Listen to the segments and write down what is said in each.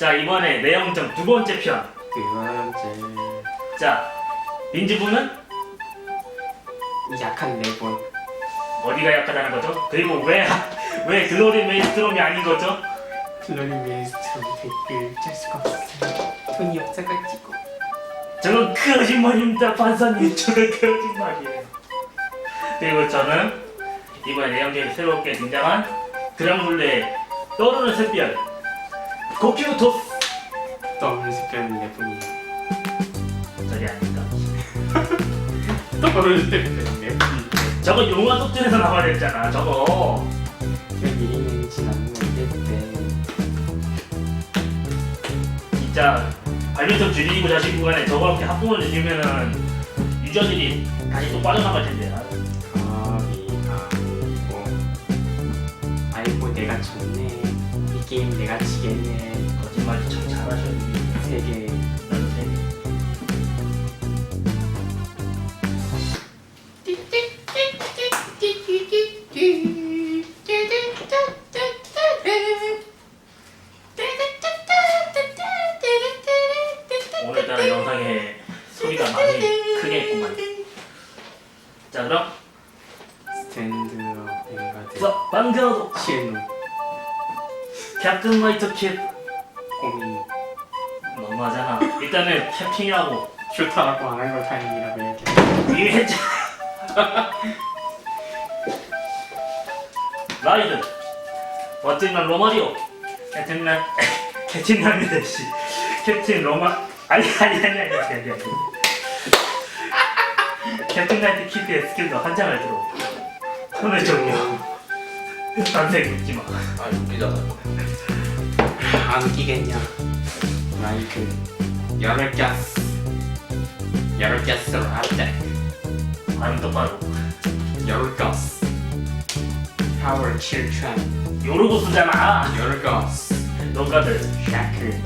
자 이번에 내용정 두 번째 편. 두 번째. 자 민지부는? 약한 네 레본. 어디가 약하다는 거죠? 그리고 왜 왜 글로리 메이스트롬이 아닌 거죠? 글로리 메이스트로 댓글 짤 수가 없어요. 돈이 없어가지고. 저건 거짓말입니다. 판사님 저건 거짓말이에요. 그리고 저는 이번에 내용적이 새롭게 등장한 드랑블레의 떠오르는 샛별 고키노토스 떠오르는 색깔은 레본이에요. 저리 아닙니다 떠오르는 색깔은 저거 용화 속전에서 나와야 됐잖아 저거. 여기 있는지 안 모르겠대 진짜 발명성 줄이고 자식 구간에 저렇게 합동을 주시면은 유저들이 다시 또 빠져나갈 텐데 아이고 내가 졌네. 이 게임 내가 지겠네 거짓말 참 잘하셨니 세계 나도 세계 오늘따라 영상에 소리가 많이 크게 했구만. 자 그럼 스탠드업 자 반가워도 실무 캡틴 마 일단은 캡틴이라고 슈터라고 안 한 걸 다행이라고 얘기해 했잖아 라이드. 멋진 난 로마리오. 캡틴 난 캡틴 난이다 씨 캡틴 로마 아니 아니 아니 아니 아니 아니 아니. 캡틴 나이트 키드의 스킬도 한 장을 들어. 턴을 종료 단색 묻지마. 아 웃기잖아. 안 웃기겠냐? 라이크 열을 꼈어 열을 꼈어 라떼 발음 똑바로 열을 꼈어 파워 7천. 요러고 쓰잖아. 열을 꼈어 너가들. 샤크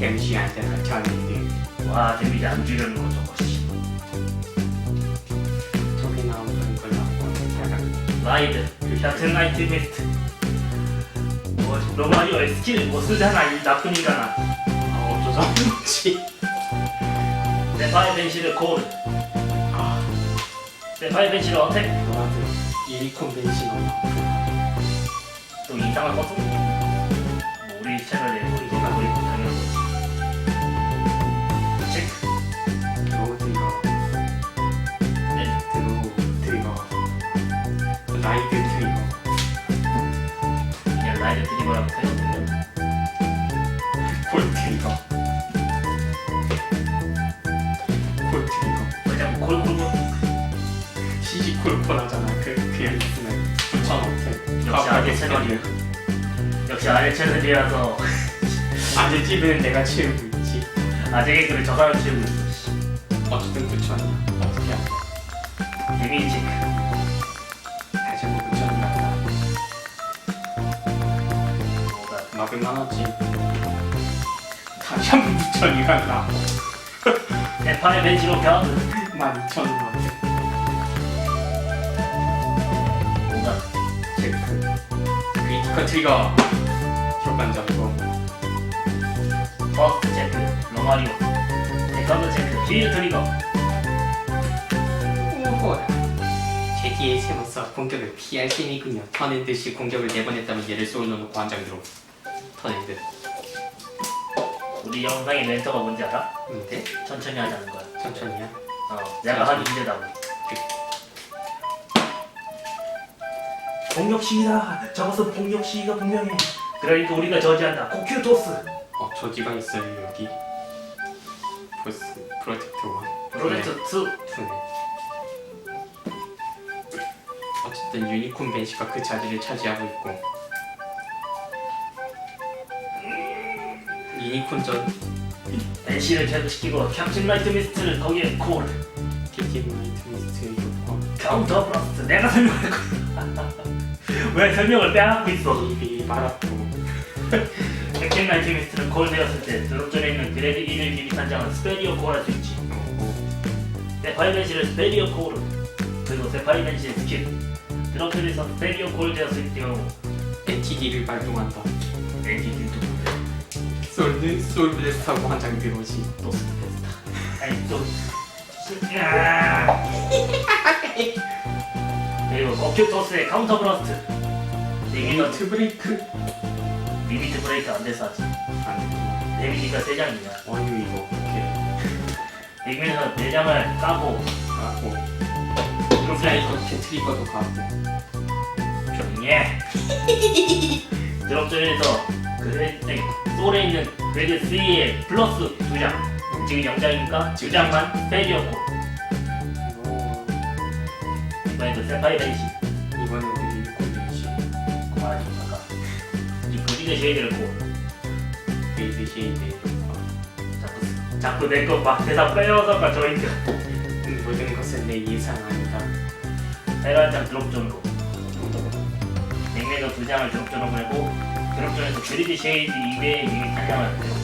MC한테 나타내는 와 데미지 안 주려는 거 저거 씨. 저기 나오는 걸 나오고 라이드. 캡틴 나이트 미스트. 뭐 로마리오 스킬 뭐 쓰잖아. 이 나쁜 인간아 그렇지 세파이 콜아 세파이 벤시를 어택 너한테 유니콘 벤싱어 또 이상한 것도 뭐 우리 채널에 우리 생각 우리 당연한 거지 체크 로우 트리거 네. 드로우 트리거 라이드 트리거. 그냥 라이드 드리버라고 해줬 그 그냥 있으면 붙여놓게 역시 아재 채널이 역시 아재 채널이라서 아재 집은 내가 채우고 있지. 아재 개그를 저 사람 채우고 있어 씨. 어쨌든 붙였냐? 어떻게 하냐? 데미지 체크 다시 한번 붙였냐? 뭐가 막을만 하지? 다시 한번 붙여니까 나. 세파이 벤시로 변 12,000원 크리티컬 트리거. 효과적이고 퍼스트 체크 로마리오. 세컨드 체크 힐 트리거. 오호라 제기의 세면서 공격을 피할 셈이군요. 턴핸드 시 공격을 내보냈다면 얘를 쏠러놓고 한 장 들어 턴핸드 우리 영상의 멘트가 뭔지 알아? 근데? 천천히 하자는 거야. 천천히야 어 내가 하기 힘들다고 공격 시기다. 저것은 공격 시기가 분명해. 그러니까 우리가 저지한다. 코큐토스. 어 저지가 있어요 여기. 보스 프로젝트 1 프로젝트 2 2네. 어쨌든 유니콘 벤시가 그 자리를 차지하고 있고. 유니콘 전 NC를 제거시키고 캡틴 라이트 미스트를 거기에 콜. TT 나이트 미스트의 효과. 카운터 브라스트. 내가 설명할 거야 왜 설명을 빼앗고 있어 입이 말았고. 캡틴 라이트 미스트는 콜 되었을 때 드롭존에 있는 그레드 1을 기비 산장은 스페리어 콜할수 있지. 세파이 벤시를 스페리어 콜 그리고 세파이 벤시의 스킬. 드롭존에서 스페리어 콜 되었을 경우 NTD를 발동한다. 엔진도 솔드 솔블레스트하고 한장 들어오지. 또 스페스타. 아니 또 야. 그리고 버큐토스의 카운터 브러스트 리미트 브레이크 리미트 브레이크 안 돼서 하지. 안 데미지가 3장이야. 돼. 어휴 이거 이렇게 빅맨에서 4장을 까고. 하고. 그렇게 트리거 트리거도 가고 조용해 드롭존에서 그 솔에 있는 레드 3에 플러스 2장. 지금 0장이니까 2장만 페이지였고. 뭐 이번에 그 세파이 베이시 아까? 이 그리게 쉐이드를 고 베이비 쉐이드 자꾸 자꾸 내 거 막 대사 빼어서 가 저희가 모든 것은 내 예상 아니다. 한장 드롭존으로. 빅맨도 2장을 드롭존으로 보내고 드롭존에서 그리드 쉐이드 2배의 한 장을 보내고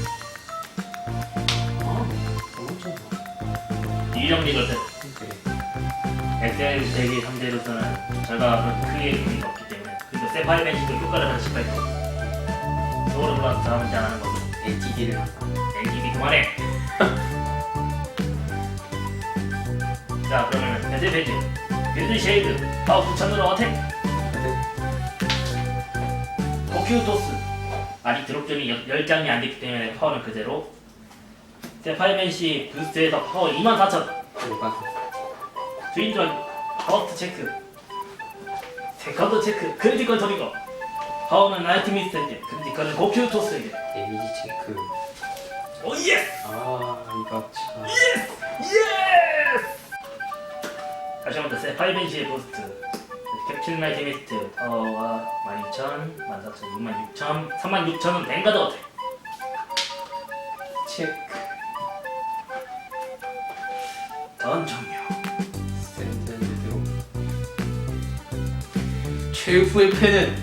어? 너무 좋아 이정 리걸 때 그래 엑셀 대기 상대로서는 그런 크게 의미가 그리고 세파이 벤시도 효과를 하나 실패했고 소울을 플러스 다음 장 하는 것도 LTD를 한다 NGB 그만해. 자 그러면 배드 배드 빌드 쉐이드 파워 부천으로 어택. 코큐토스. 아직 드롭존이 10장이 안 됐기 때문에 파워는 그대로. 세파이 벤시 부스트에서 파워 24,000 그리고 트윈전 버스트 체크 세컨드 체크 크리티컬 터리거 파워는 나이트 미스트에게 크리티컬은 고큐 토스에게. 데미지 체크. 오 예스! 아 이거 참. 예스! 다시 한번 더 세파이 벤시의 부스트. 캡틴 나이트 미스트. 파워가 12,000, 14,000, 66,000, 36,000은 뱅가드 어택. 체크. 던종 최후의 패는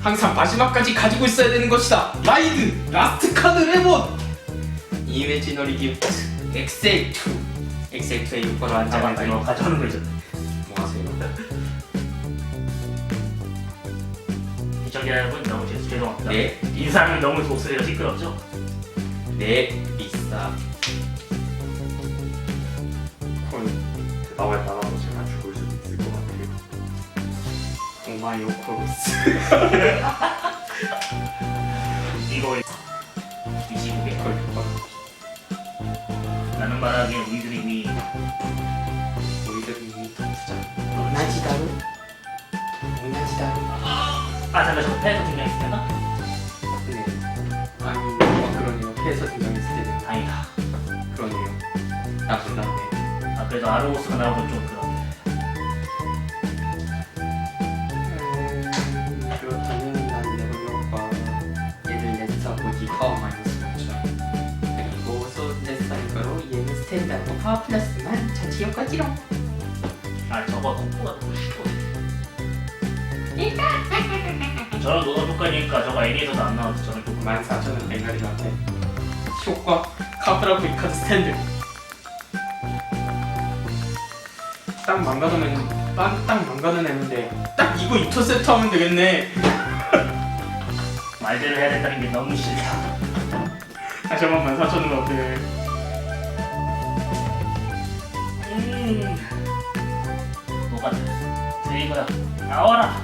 항상 마지막까지 가지고 있어야 되는 것이다. 라이드 라스트 카드 레몬! 이메지너리 기프트 엑셀 2 엑셀 2의 6번을 한 장을 나만 이거 가지고 가져오는 거죠. 뭐 하세요? 시청자 여러분 너무 죄- 죄송합니다. 네, 인상이 너무 목소리가 시끄럽죠? 네, 비싸. 콜. 나와에 따라 오마이오 코로스 이거 25개 콜 콜. 나는 말하기에 우리들이 이미 덕후자. 오나지다루? 오나지다루? 아 잠깐 저 패에서 등장했을 때나? 네. 아니 뭔가 그러네요. 패에서 등장했을 때는. 다행이다. 그러네요. 나쁜 남네 아 그래도 아르고스가 나오면 좀 그런 얘는 스탠다드 파워 플러스만 자체 효과지롱 아 저거 속보가 너무 쉬워 저런 노동 효과니까 저거 애니에서도 안 나와서 저는 조금 14,000원 뱅가리한테 효과 카프라고 이 카드 스탠드. 딱 망가놓으면 딱, 딱 망가놓으면 딱 이거 2터 세트 하면 되겠네. 말대로 해야 된다는 게 너무 싫다. 다시 한번 14,000원 어때 음 똑같아 드리거야 나와라!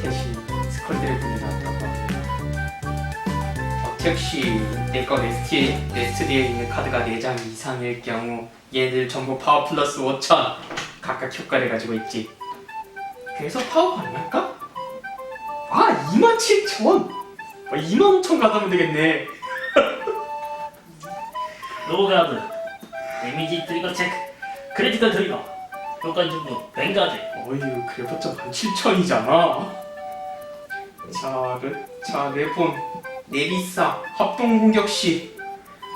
택시 스컬드를 보내놨다고 어, 택시 내거 레스트에, 레스트리에 있는 카드가 4장 이상일 경우 얘들 전부 파워 플러스 5천 각각 효과를 가지고 있지. 그래서 파워 가능할까? 아 2만 7천! 2만 5천 가다면 되겠네. 로가드 데미지 트리거 체크 크리티컬 트리거 효과 주고 뱅가드 어휴 그래봤자 17,000이잖아. 자, 레, 자 레본 네비사 합동 공격 시.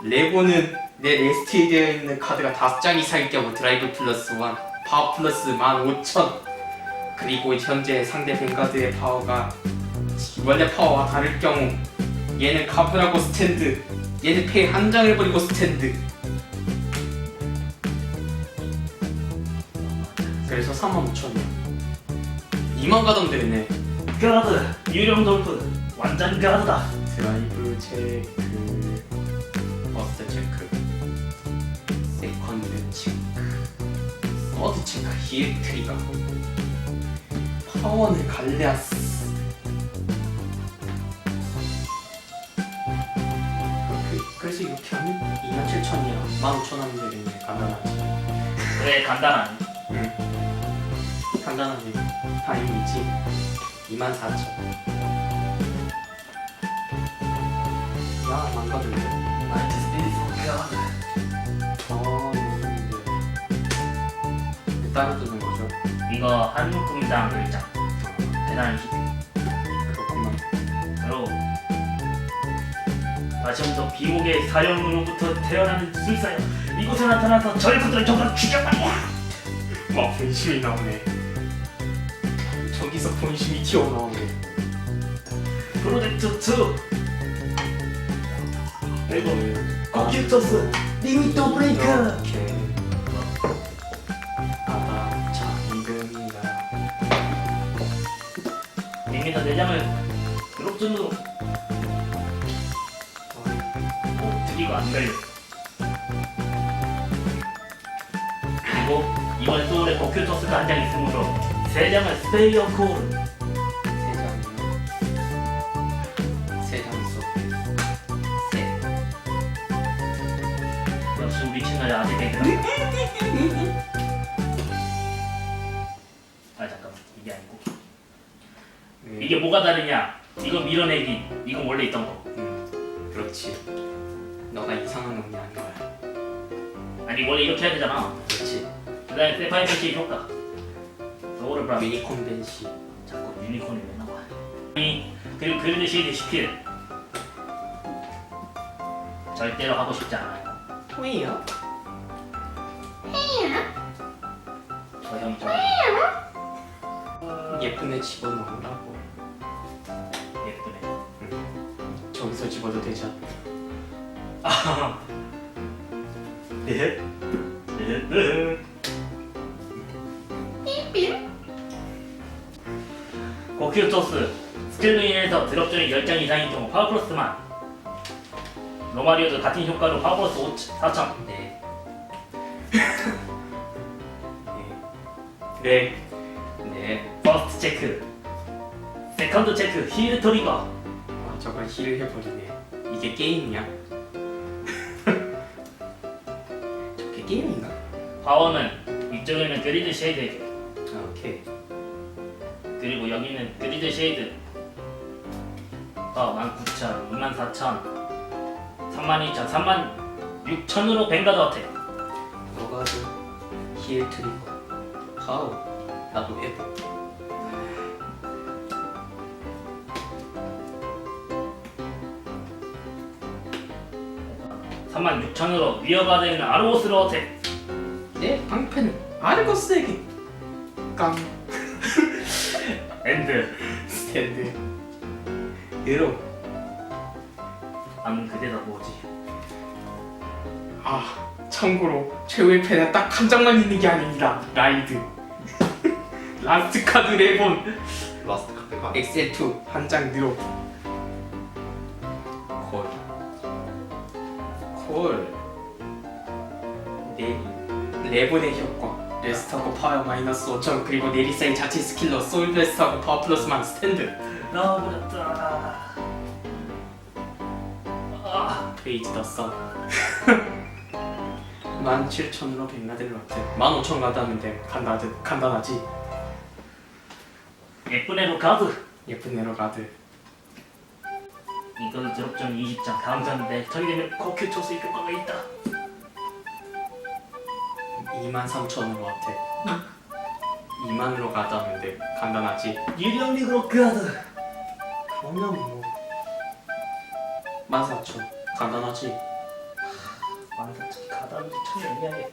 레본은 내 레스트에 되어 있는 카드가 5장 이상일 경우 드라이브 플러스 1 파워 플러스 15,000 그리고 현재 상대 뱅가드의 파워가 원래 파워와 다를 경우 얘는 카브라고 스탠드 얘는 패한 장을 버리고 스탠드 그래서 35,000이야 2만 가면 되겠네. 가드 유령 돌프 완전 가드다. 드라이브 체크 퍼스트 체크 세컨드 체크 서드 체크 힐 트리거. 파워는 갈레아스. 그, 그래서 이렇게 하면 27,000이야. 15,000하면 되겠네. 간단하지. 그래 간단한 간단하지 다행이지 24,000 야 망가졌네 나이트 스피릿 어, 네. 따로 뜨는 거죠? 이거 한 묶음당 1장 대단한 히트 그렇구만. 바로 다시부터 비옥의 사형으로부터 태어나는 술사여 이곳에 나타나서 절구들을 전부 죽여버려 막 본심이 나오네. 저기서 본심이 튀어나오네. 프로젝트 2 그리고 아, 컴퓨터스 리미터 브레이크 이렇게. 아다 잠금이다. 리미터 4장을 드롭존으로 어, 드리고 안 걸렸어 그리고 이번 소울에 버큐터스가 한 장 있으므로 3장을 스페이어 코어로 세 장이요. 세장 속. 세. 역시 우리 채널에 아직 애들아 아 잠깐만 이게 아니고 네. 이게 뭐가 다르냐 이건 밀어내기 이건 원래 있던 거 음, 그렇지. 너가 이상한 놈이 아닌 거야. 아니 원래 이렇게 해야 되잖아 그렇지. 그 다음에 세파이브시 효과 브라 유니콘 벤시. 자꾸 유니콘이 왜 나와 이 그리고 그리드 시드 시필 절대로 하고 싶지 않아요 왜요? 저 형이 좀 예쁜 애 집어넣으라고. 예쁘네 저기서 집어도 되지 않나? 네? 네? 네? 고큐토스 스킬로 인해서 드롭존이 10장 이상인 경우 파워 플러스만 로마리오도 같은 효과로 파워 플러스 5, 4천 네. 네. 네. 퍼스트 체크 세컨드 체크 힐 트리거 아, 저걸 힐을 해버리네. 이게 게임이야? 저게 게임인가? 파워는 이쪽에는 그리드 쉐이드 아, 오케이. 그리고 여기는 그리드 쉐이드 어, 19,000, 24,000 32,000, 36,000으로 뱅가드 어택 너가도 힐 트리거. 하우. 나도 해봐. 36,000으로 위어가 되는 아로스로 어택 네, 방패는 아르고스에게. 깡. 엔드 스탠드. 으로. 안 그대다 뭐지 아, 참고로 최후의 펜에 딱한 장만 있는 게 아닙니다. 라이드. 라스트 카드 레본. 라스트 카드가 엑셀2 한장 늘어. 콜. 콜. 네리. 레본의 효과. 레스트하고 파워 마이너스 5천 그리고 네리사의 자체 스킬로 소울 베스트하고 파워 플러스 만 스탠드. 나와버렸다. 아, 페이지 더 선. 17,000으로 백나델 로트. 15,000 가다면 돼. 간단하지, 간단하지. 예쁜 애로 가드. 예쁜 에러 가드. 이거 드롭존 20장 다음 장인데 저기 되면 코큐토스 효과가 있다 23,000으로 어때? 2만으로 가다면 돼 간단하지? 유령 리그로 가드 그러면 뭐. 14,000 간단하지? 14,000 가다는데 참 애매하게.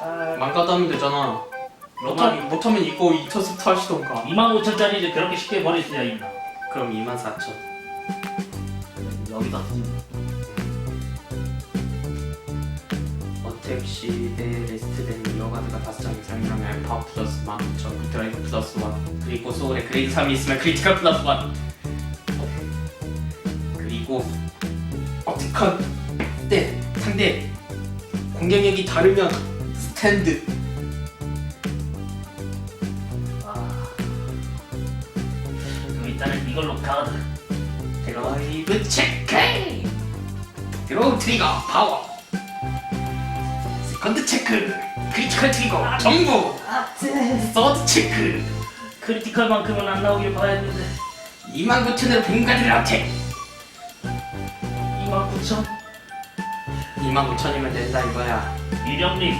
아, 만 가다면 되잖아. 못하, 못하면 이거 이터스트 하시던가. 25,000짜리를 그렇게 쉽게 버릴 수야 있나? 그럼 24,000 여기다 어 택 시대 레스트된 이어가드가 5장 이상이라면 파워 플러스 19,000 드라이브 플러스 1 그리고 소울에 그레이드 3이 있으면 크리티컬 플러스 1 그리고 어티컨 때 상대 공격력이 다르면 스탠드 아. 그럼 일단은 이걸로 가드. 드라이브 체크 드로우 트리거 파워 세컨드 체크 크리티컬 트리거. 전부. 서드 체크. 크리티컬만큼은 안 나오길 바랬는데. 29,000을 뱅가드 라테 29,000 29,000이면 된다 이거야. 유령 리프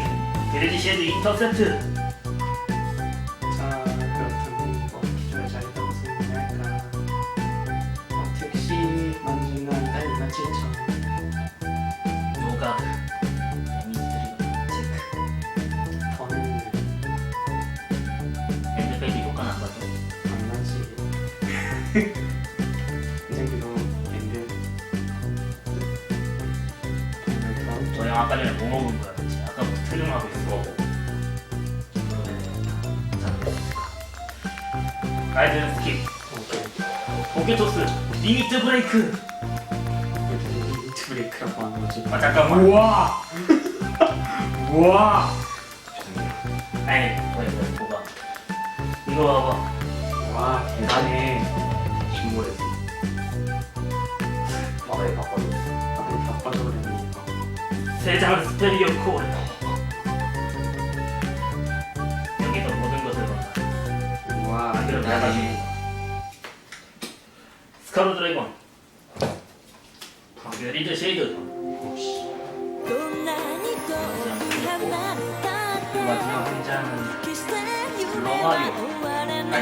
드레디 쉐드 인터셉트 아까 전에 뭐 먹은 거야 그치? 아까부터 틀림하고 있어 라이드는 스킵. 오케이. 포켓토스. 리미트 브레이크. 리미트 브레이크라고 하는 거지. 아 잠깐만. 우와! 우와! 아니 뭐야 뭐야 뭐가. 이거 봐봐. 와 대단해. 바꿔줘. 다들 바빠져 그랬네 이거 세장 스페리어 콜 여기서 모든 것을 본다 우와 아, 그럼 대단해 스카로 드래곤 그리드 쉐이드 どんなに遠く離れたって 마지막 한 장은 決して夢は終わらない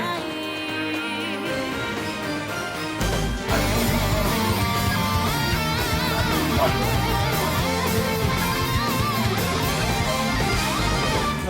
乾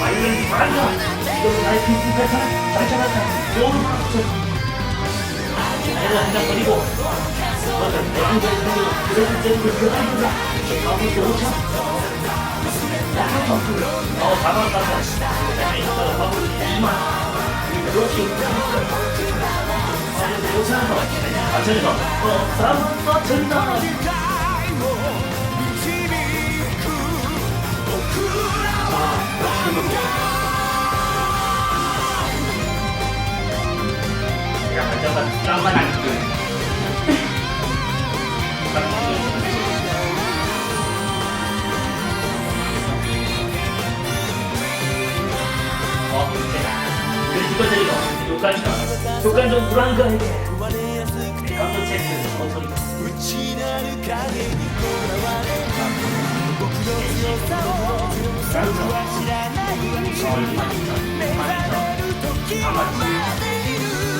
마이애미 말라 너도 나의 빈틈 뱉어라 날짜마다 너를 바꾸자 나를 한장 버리고 너는 내 안에 있는 그런 문제를 그려다보자 아무도 오차 나한테 없고 너 잡아간다 내가 있어 바보 이만 그렇게 오차 가천에서 어 사람 어 전다.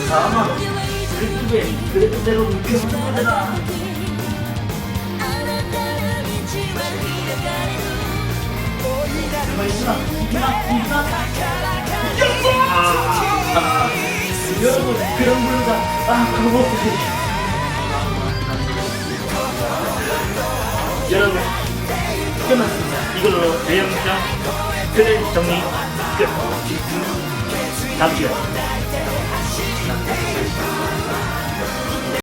다음은 그리스도의 그리스도대로 믿게 하는 거다. 제발 이기나, 이기나, 이기나. 이겼다! 여러분, 그런 부르다. 아, 그거 먹고 싶 여러분, 끝났습니다. 이걸로 내 영상 그대 정리. 다음 시간